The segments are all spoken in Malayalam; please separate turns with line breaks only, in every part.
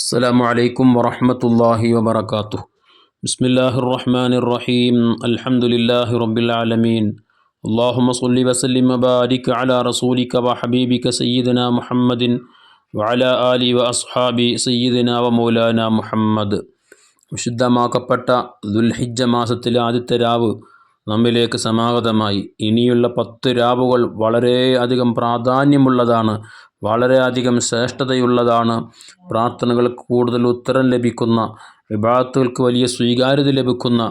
السلام عليكم ورحمة الله وبركاته بسم الله الرحمن الرحيم الحمد لله رب العالمين اللهم صل وسلم وبارك على رسولك وحبيبك سيدنا محمد وعلى آله وأصحاب سيدنا ومولانا محمد വിശുദ്ധമാക്കപ്പെട്ട ദുൽഹിജ്ജ മാസത്തിലെ ആദ്യത്തെ രാവ് നമ്മിലേക്ക് സമാഗതമായി. ഇനിയുള്ള പത്ത് രാവുകൾ വളരെയധികം പ്രാധാന്യമുള്ളതാണ് വളരെയധികം ശ്രേഷ്ഠതയുള്ളതാണ്. പ്രാർത്ഥനകൾക്ക് കൂടുതൽ ഉത്തരം ലഭിക്കുന്ന വിഭാഗത്തുകൾക്ക് വലിയ സ്വീകാര്യത ലഭിക്കുന്ന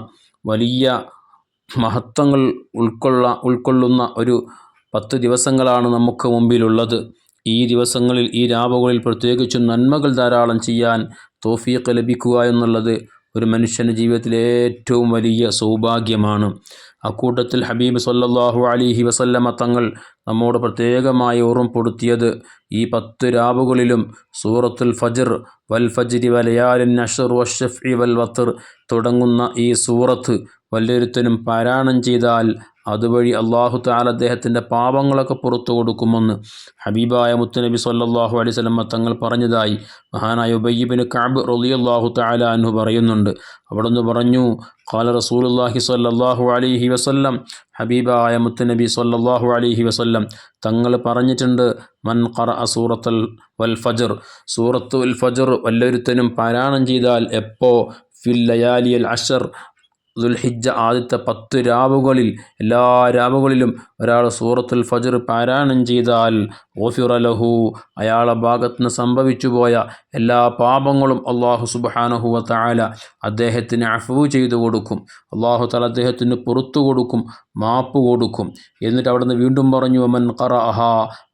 വലിയ മഹത്വങ്ങൾ ഉൾക്കൊള്ള ഉൾക്കൊള്ളുന്ന ഒരു പത്ത് ദിവസങ്ങളാണ് നമുക്ക് മുമ്പിലുള്ളത്. ഈ ദിവസങ്ങളിൽ ഈ രാവുകളിൽ പ്രത്യേകിച്ചും നന്മകൾ ധാരാളം ചെയ്യാൻ തോഫീക്ക് ലഭിക്കുക എന്നുള്ളത് ഒരു മനുഷ്യന്റെ ജീവിതത്തിലെ ഏറ്റവും വലിയ സൗഭാഗ്യമാണ് അക്കൂട്ടത്തിൽ ഹബീബ് സല്ലാഹു അലിഹി വസല്ലമ തങ്ങൾ നമ്മോട് പ്രത്യേകമായി ഓർമ്മപ്പെടുത്തിയത് ഈ പത്ത് രാവുകളിലും സൂറത്തുൽ ഫജർ വൽ ഫജിരി വലയാലിൻ അഷർ വഷഫ് വൽ വത്തർ തുടങ്ങുന്ന ഈ സൂറത്ത് വല്ലൊരുത്തനും പാരായണം ചെയ്താൽ അതുവഴി അള്ളാഹു താല അദ്ദേഹത്തിന്റെ പാപങ്ങളൊക്കെ പുറത്തു കൊടുക്കുമെന്ന് ഹബീബായ മുത്തുനബി സല്ലാഹു അലൈഹി സ്വലമ തങ്ങൾ പറഞ്ഞതായി. മഹാനായ ഉബയ്യബിന് കാബ് റലിയല്ലാഹു താല അന്നു പറയുന്നുണ്ട്. അവിടുന്ന് പറഞ്ഞു ഖാല وسلم സ്വല്ലല്ലാഹു അലൈഹി വസല്ലം ഹബീബായ മുത്തുനബി الله عليه وسلم തങ്ങൾ പറഞ്ഞിട്ടുണ്ട് മൻ ഖറ സൂറത്തുൽ വൽ ഫജർ സൂറത്ത് ഉൽ ഫജർ വല്ലൊരുത്തനും പാരായണം ചെയ്താൽ എപ്പോ? ഫിൽ ലയാലിയൽ അഷർ ദുൽഹിജ ആദ്യത്തെ പത്ത് രാവുകളിൽ എല്ലാ രാവുകളിലും ഒരാൾ സൂറത്തുൽ ഫജർ പാരായണം ചെയ്താൽ ഓഫിറലഹു അയാളെ ഭാഗത്ത് നിന്ന് സംഭവിച്ചു പോയ എല്ലാ പാപങ്ങളും അള്ളാഹു സുബാനഹുവ താല അദ്ദേഹത്തിന് അഫവ് ചെയ്തു കൊടുക്കും. അള്ളാഹു താല അദ്ദേഹത്തിന് പുറത്തു കൊടുക്കും മാപ്പ് കൊടുക്കും. എന്നിട്ട് അവിടുന്ന് വീണ്ടും പറഞ്ഞു അമൻ ഖറ അഹ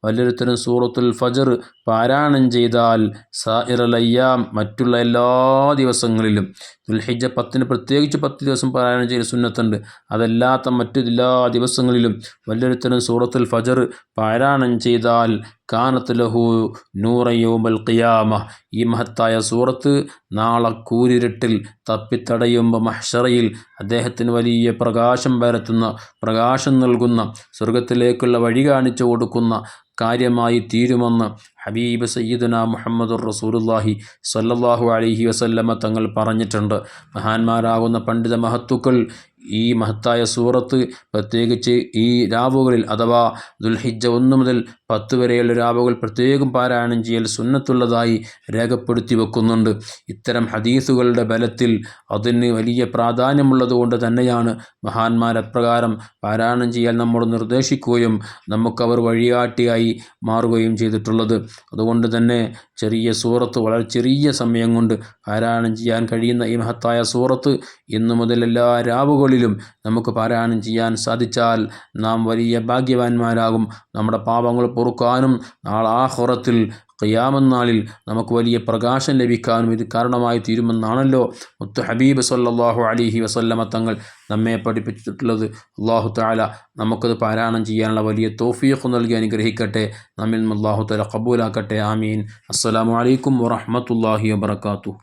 വല്ലൊരുത്തരും സൂറത്തുൽ ഫജർ പാരായണം ചെയ്താൽ സായിറലയ്യാം മറ്റുള്ള എല്ലാ ദിവസങ്ങളിലും. ദുൽഹിജ പത്തിന് പ്രത്യേകിച്ച് പത്ത് ദിവസം പാരായണം ചെയ്ത സുന്നത്തുണ്ട്. അതല്ലാത്ത മറ്റു എല്ലാ ദിവസങ്ങളിലും വല്ലൊരുത്തരും സൂറത്തുൽ ഫജർ പാരായണം ചെയ്താൽ കാനത്ത് ലഹു നൂറയോമൽ ഖിയാമ. ഈ മഹത്തായ സൂറത്ത് നാളെ കൂരിരുട്ടിൽ തപ്പിത്തടയുമ്പോൾ മഹ്ഷറയിൽ അദ്ദേഹത്തിന് വലിയ പ്രകാശം പരത്തുന്ന പ്രകാശം നൽകുന്ന സ്വർഗത്തിലേക്കുള്ള വഴി കാണിച്ചു കൊടുക്കുന്ന കാര്യമായി തീരുമെന്ന് ഹബീബ് സയ്യിദുന മുഹമ്മദുർ റസൂലുല്ലാഹി സല്ലല്ലാഹു അലൈഹി വസല്ലമ തങ്ങൾ പറഞ്ഞിട്ടുണ്ട്. മഹാന്മാരാകുന്ന പണ്ഡിത മഹത്തുക്കൾ ഈ മഹത്തായ സൂറത്ത് പ്രത്യേകിച്ച് ഈ രാവുകളിൽ അഥവാ ദുൽഹിജ ഒന്ന് മുതൽ പത്ത് വരെയുള്ള രാവുകൾ പ്രത്യേകം പാരായണം ചെയ്യൽ സുന്നത്തുള്ളതായി രേഖപ്പെടുത്തി വെക്കുന്നുണ്ട്. ഇത്തരം ഹദീസുകളുടെ ബലത്തിൽ അതിന് വലിയ പ്രാധാന്യമുള്ളതുകൊണ്ട് തന്നെയാണ് മഹാന്മാരപ്രകാരം പാരായണം ചെയ്യാൻ നമ്മോട് നിർദ്ദേശിക്കുകയും നമുക്കവർ വഴികാട്ടിയായി മാറുകയും ചെയ്തിട്ടുള്ളത്. അതുകൊണ്ട് തന്നെ ചെറിയ സൂറത്ത് വളരെ ചെറിയ സമയം കൊണ്ട് പാരായണം ചെയ്യാൻ കഴിയുന്ന ഈ മഹത്തായ സൂറത്ത് ഇന്നു മുതൽ എല്ലാ രാവുകളിലും നമുക്ക് പാരായണം ചെയ്യാൻ സാധിച്ചാൽ നാം വലിയ ഭാഗ്യവാന്മാരാകും. നമ്മുടെ പാപങ്ങൾ പൊറുക്കാനും നാളാഹുറത്തിൽ ഖിയാമന്നാളിൽ നമുക്ക് വലിയ പ്രകാശം ലഭിക്കാനും ഇത് കാരണമായി തീരുമെന്നാണല്ലോ. മുത്തു ഹബീബ് സല്ലാഹു അലിഹി വസല്ലമ തങ്ങൾ നമ്മെ പഠിപ്പിച്ചിട്ടുള്ളത്. അള്ളാഹു താല നമുക്കത് പാരായണം ചെയ്യാനുള്ള വലിയ തോഫീഖ് നൽകി അനുഗ്രഹിക്കട്ടെ. നമ്മിൽ അള്ളാഹു താല കബൂലാക്കട്ടെ ആമീൻ. അസ്സലാമു അലൈക്കും വറഹമത്തല്ലാഹി വാത്തു